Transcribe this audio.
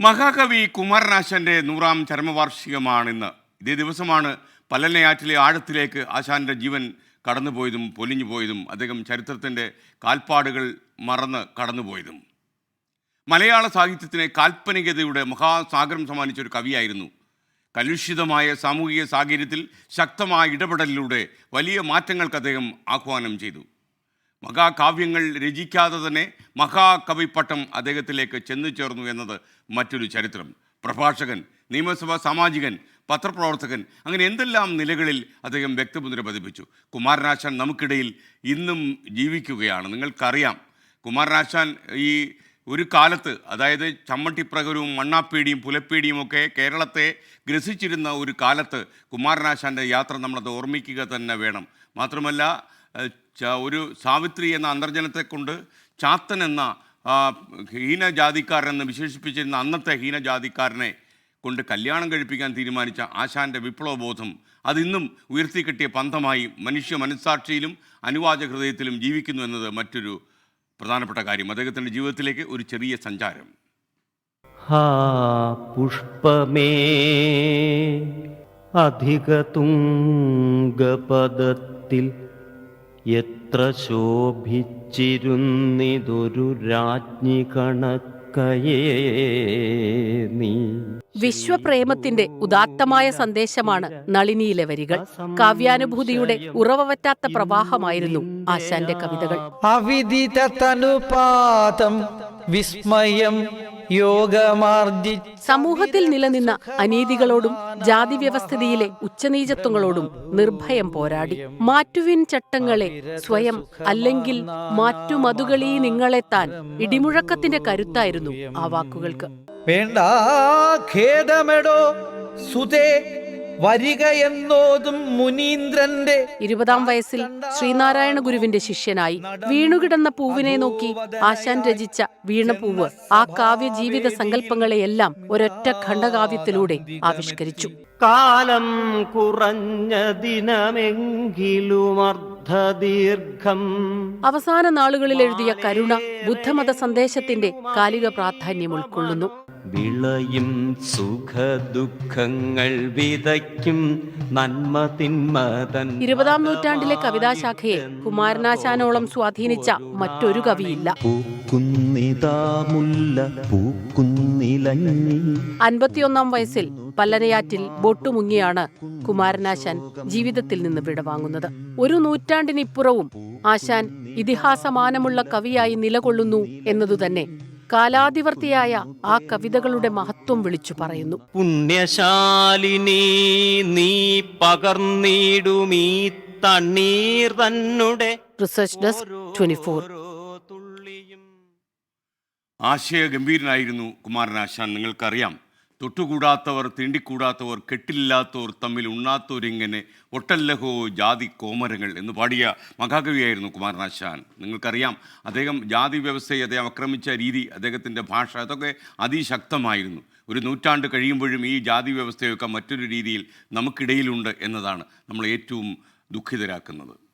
മഹാകവി കുമാരനാശാന്റെ നൂറാം ചരമവാർഷികമാണിന്ന്. ഇതേ ദിവസമാണ് പല്ലനയാറ്റിലെ ആഴത്തിലേക്ക് ആശാന്റെ ജീവൻ കടന്നുപോയതും പൊലിഞ്ഞു പോയതും അദ്ദേഹം ചരിത്രത്തിന്റെ കാൽപ്പാടുകൾ മറന്ന് കടന്നുപോയതും. മലയാള സാഹിത്യത്തിന് കാൽപ്പനികതയുടെ മഹാസാഗരം സമ്മാനിച്ച ഒരു കവിയായിരുന്നു. കലുഷിതമായ സാമൂഹിക സാഹചര്യത്തിൽ ശക്തമായ ഇടപെടലിലൂടെ വലിയ മാറ്റങ്ങൾക്ക് അദ്ദേഹം ആഹ്വാനം ചെയ്തു. മഹാകാവ്യങ്ങൾ രചിക്കാതെ തന്നെ മഹാകവിപ്പട്ടം അദ്ദേഹത്തിലേക്ക് ചെന്നു ചേർന്നു എന്നത് മറ്റൊരു ചരിത്രം. പ്രഭാഷകൻ നിയമസഭാ സാമാജികൻ പത്രപ്രവർത്തകൻ അങ്ങനെ എന്തെല്ലാം നിലകളിൽ അദ്ദേഹം വ്യക്തിമുദ്ര പതിപ്പിച്ചു. കുമാരനാശാൻ നമുക്കിടയിൽ ഇന്നും ജീവിക്കുകയാണ്. നിങ്ങൾക്കറിയാം കുമാരനാശാൻ ഈ ഒരു കാലത്ത് അതായത് ചമ്മട്ടിപ്രകരവും മണ്ണാപ്പേടിയും പുലപ്പേടിയും ഒക്കെ കേരളത്തെ ഗ്രസിച്ചിരുന്ന ഒരു കാലത്ത് കുമാരനാശാന്റെ യാത്ര നമ്മളത് ഓർമ്മിക്കുക തന്നെ വേണം. മാത്രമല്ല ഒരു സാവിത്രി എന്ന അന്തർജനത്തെ കൊണ്ട് ചാത്തൻ എന്ന ഹീനജാതിക്കാരനെന്ന് വിശേഷിപ്പിച്ചിരുന്ന അന്നത്തെ ഹീനജാതിക്കാരനെ കൊണ്ട് കല്യാണം കഴിപ്പിക്കാൻ തീരുമാനിച്ച ആശാന്റെ വിപ്ലവബോധം അതിന്നും ഉയർത്തിക്കെട്ടിയ പന്തമായി മനുഷ്യ മനസ്സാക്ഷിയിലും അനുവാച ഹൃദയത്തിലും ജീവിക്കുന്നു എന്നത് മറ്റൊരു പ്രധാനപ്പെട്ട കാര്യം. അദ്ദേഹത്തിന്റെ ജീവിതത്തിലേക്ക് ഒരു ചെറിയ സഞ്ചാരം. പുഷ്പമേ. അധികതുംഗപദത്തിൽ എത്ര ശോഭിച്ചിരുന്നിതൊരു രാജ്ഞി കണക്കയേ നീ. വിശ്വപ്രേമത്തിന്റെ ഉദാത്തമായ സന്ദേശമാണ് നളിനിയിലെ വരികൾ. കാവ്യാനുഭൂതിയുടെ ഉറവവറ്റാത്ത പ്രവാഹമായിരുന്നു ആശാന്റെ കവിതകൾ. അവിദിത തനുപാതം വിസ്മയം സമൂഹത്തിൽ നിലനിന്ന അനീതികളോടും ജാതി വ്യവസ്ഥിതിയിലെ ഉച്ചനീചത്വങ്ങളോടും നിർഭയം പോരാടി. മാറ്റുവിൻ ചട്ടങ്ങളെ സ്വയം അല്ലെങ്കിൽ മാറ്റുമതുകളീ നിങ്ങളെ താൻ ഇടിമുഴക്കത്തിന്റെ കരുത്തായിരുന്നു ആ വാക്കുകൾക്ക്. വേണ്ട ഖേദമെടോ സുതേ വരിക എന്നോതും മുനീന്ദ്രന്റെ ഇരുപതാം വയസ്സിൽ ശ്രീനാരായണ ഗുരുവിന്റെ ശിഷ്യനായി വീണുകിടന്ന പൂവിനെ നോക്കി ആശാൻ രചിച്ച വീണപൂവ് ആ കാവ്യ ജീവിത സങ്കല്പങ്ങളെയെല്ലാം ഒരൊറ്റ ഖണ്ഡകാവ്യത്തിലൂടെ ആവിഷ്കരിച്ചു. കാലം കുറഞ്ഞ ദിനമെങ്കിലും അവസാന നാളുകളിൽ എഴുതിയ കരുണ ബുദ്ധമത സന്ദേശത്തിന്റെ കാലിക പ്രാധാന്യം ഉൾക്കൊള്ളുന്നു. വിളയും സുഖദുഃഖങ്ങൾ വിതയ്ക്കും നന്മ തിന്മതൻ ഇരുപതാം നൂറ്റാണ്ടിലെ കവിതാശാഖയെ കുമാരനാശാനോളം സ്വാധീനിച്ച മറ്റൊരു കവിയില്ല. പൂക്കുന്നിതാ മുല്ല പൂക്കുന്നിലഞ്ഞി. അൻപത്തിയൊന്നാം വയസ്സിൽ പല്ലനയാറ്റിൽ ബോട്ടുമുങ്ങിയാണ് കുമാരനാശാൻ ജീവിതത്തിൽ നിന്ന് വിടവാങ്ങുന്നത്. ഒരു നൂറ്റാണ്ടിനിപ്പുറവും ആശാൻ ഇതിഹാസമാനമുള്ള കവിയായി നിലകൊള്ളുന്നു എന്നതുതന്നെ കാലാതിവർത്തിയായ ആ കവിതകളുടെ മഹത്വം വിളിച്ചു പറയുന്നു. പുണ്യശാലിനി നീ പകർന്നിടുമീ തണ്ണീർ തന്നുടെ. റിസർച്ച് ഡെസ്ക് ട്വന്റി ആശയഗംഭീരനായിരുന്നു കുമാരനാശാൻ നിങ്ങൾക്കറിയാം. തൊട്ടുകൂടാത്തവർ തീണ്ടിക്കൂടാത്തവർ കെട്ടില്ലാത്തവർ തമ്മിൽ ഉണ്ണാത്തവരിങ്ങനെ ഒട്ടല്ലഹോ ജാതി കോമരങ്ങൾ എന്ന് പാടിയ മഹാകവിയായിരുന്നു കുമാരനാശാൻ നിങ്ങൾക്കറിയാം അദ്ദേഹം ജാതി വ്യവസ്ഥയെ അദ്ദേഹം ആക്രമിച്ച രീതി അദ്ദേഹത്തിന്റെ ഭാഷ അതൊക്കെ അതിശക്തമായിരുന്നു. ഒരു നൂറ്റാണ്ട് കഴിയുമ്പോഴും ഈ ജാതി വ്യവസ്ഥയൊക്കെ മറ്റൊരു രീതിയിൽ നമുക്കിടയിലുണ്ട് എന്നതാണ് നമ്മൾ ഏറ്റവും ദുഃഖിതരാക്കുന്നത്.